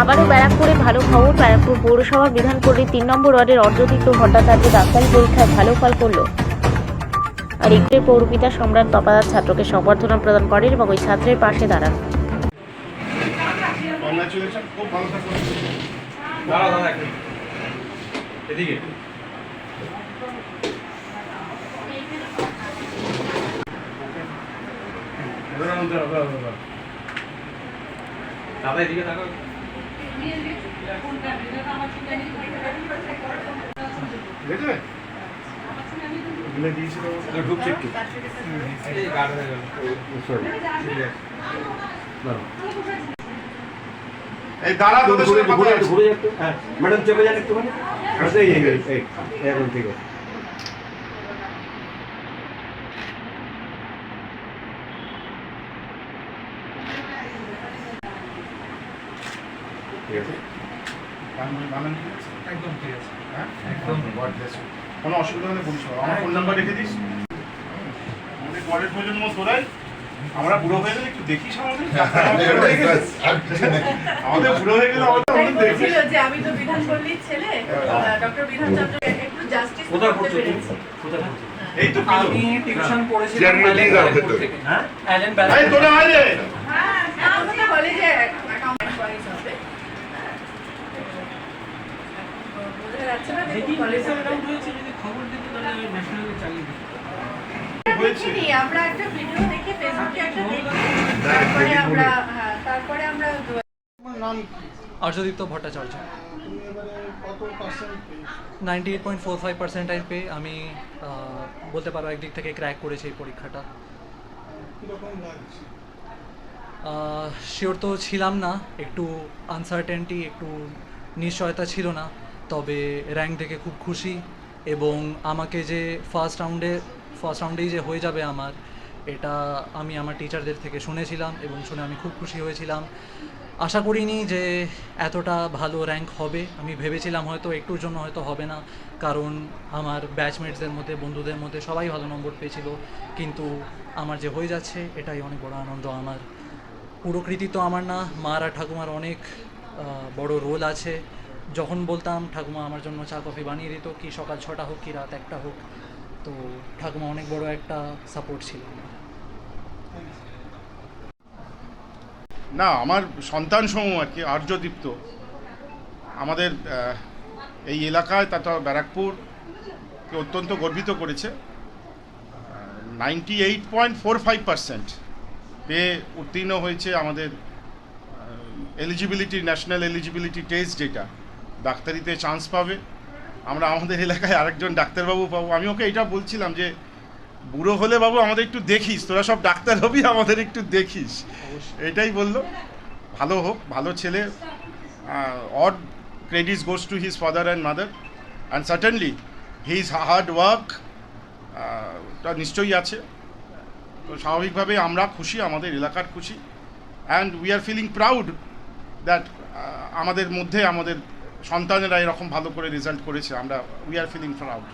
আবারও ব্যারাকপুরে ভালো খবর। ব্যারাকপুর পৌরসভার বিধানপল্লীর তিন নম্বর ওয়ার্ডের অর্ধদীপ্ত ভট্টাচার্য ডাক্তারি পরীক্ষায় ভালো ফল করল। আর একটি পৌরপিতা সম্রাট তপাদার ছাত্রকে সম্বর্ধনা প্রদান করেন এবং ওই ছাত্রের পাশে দাঁড়ান। দাদা, এদিকে তাকাও। এই গাঢ় হয়ে গেল সরি ঠিক আছে এই দাঁড়া তোদের সাথে কথা আছে। ম্যাডাম চেপে যান একটুখানি আচ্ছা, এই এই, এই, এই, এখন ঠিক আছে ঠিক আছে বানান- বানান ঠিক আছে? একদম ঠিক আছে। হ্যাঁ? একদম। কোনো অসুবিধা হলে বলিস আমার ফোন নাম্বার রেখে দিস। আমাদের পরের প্রজন্ম তোরাই। আমরা বুড়ো হয়ে গেলে একটু দেখিস আমাদের। আমাদের বুড়ো হয়ে গেলে আমাদের আমাদের দেখিস। যে আমি তো বিধানপল্লীর ছেলে। ডক্টর বিধান চন্দ্রকে একটু জাস্টিস কোথায় পড়ছো তুমি? কোথায় পড়ছো? এই তো আমি টিউশন হ্যাঁ। অ্যালেন এই তোরা আয় রে। হ্যাঁ আমাদের কলেজে অ্যাকাউন্ট এনকোয়ারিজ হবে বোঝা যাচ্ছে না দেখুন কলেজে খবর দিতে তাহলে আমি ন্যাশনালে চালিয়ে দিই হয়েছে। দেখিনি আমরা একটা ভিডিও দেখে ফেসবুকে একটা দেখি। তারপরে আমরা হ্যাঁ তারপরে আমরা Aryadipta Bhattacharya. Ninety eight point four five পেয়ে আমি বলতে পারো একদিক থেকে ক্র্যাক করেছি এই পরীক্ষাটা। শিওর তো ছিলাম না একটু আনসার্টেনটি একটু নিশ্চয়তা ছিল না। তবে র্যাঙ্ক দেখে খুব খুশি এবং আমাকে যে ফার্স্ট রাউন্ডে ফার্স্ট রাউন্ডেই যে হয়ে যাবে আমার, এটা আমি আমার টিচারদের থেকে শুনেছিলাম এবং শুনে আমি খুব খুশি হয়েছিলাম। আশা করিনি যে এতটা ভালো র্যাঙ্ক হবে। আমি ভেবেছিলাম হয়তো একটুর জন্য হয়তো হবে না, কারণ আমার ব্যাচমেটসদের মধ্যে, বন্ধুদের মধ্যে সবাই ভালো নম্বর পেয়েছিল। কিন্তু আমার যে হয়ে যাচ্ছে, এটাই অনেক বড় আনন্দ আমার। পুরো কৃতিত্ব আমার না মার আর ঠাকুমার অনেক বড় রোল আছে। যখন বলতাম, ঠাকুমা, আমার জন্য চা, কফি বানিয়ে দিত কি সকাল ছটা হোক, কি রাত একটা হোক। তো ঠাকুমা অনেক বড় একটা সাপোর্ট ছিল না, আমার সন্তান সমূহ আর কি, আর্যদীপ্ত। আমাদের এই এলাকায় তথা ব্যারাকপুরকে অত্যন্ত গর্বিত করেছে। Ninety eight point four five percent পেয়ে উত্তীর্ণ হয়েছে আমাদের এলিজিবিলিটি ন্যাশনাল এলিজিবিলিটি টেস্ট যেটা। ডাক্তারিতে চান্স পাবে। আমরা আমাদের এলাকায় আরেকজন ডাক্তারবাবু পাবো। আমি ওকে এটা বলছিলাম যে বুড়ো হলে বাবু আমাদের একটু দেখিস। তোরা সব ডাক্তার হবি আমাদের একটু দেখিস। এটাই বলল। ভালো হোক ভালো ছেলে। Odd credits goes to his father and mother and certainly his hard work টা নিশ্চয়ই আছে। তো স্বাভাবিকভাবে আমরা খুশি আমাদের এলাকার খুশি। And we are feeling proud that আমাদের মধ্যে আমাদের সন্তানেরা এরকম ভালো করে রেজাল্ট করেছে আমরা উই আর ফিলিং প্রাউড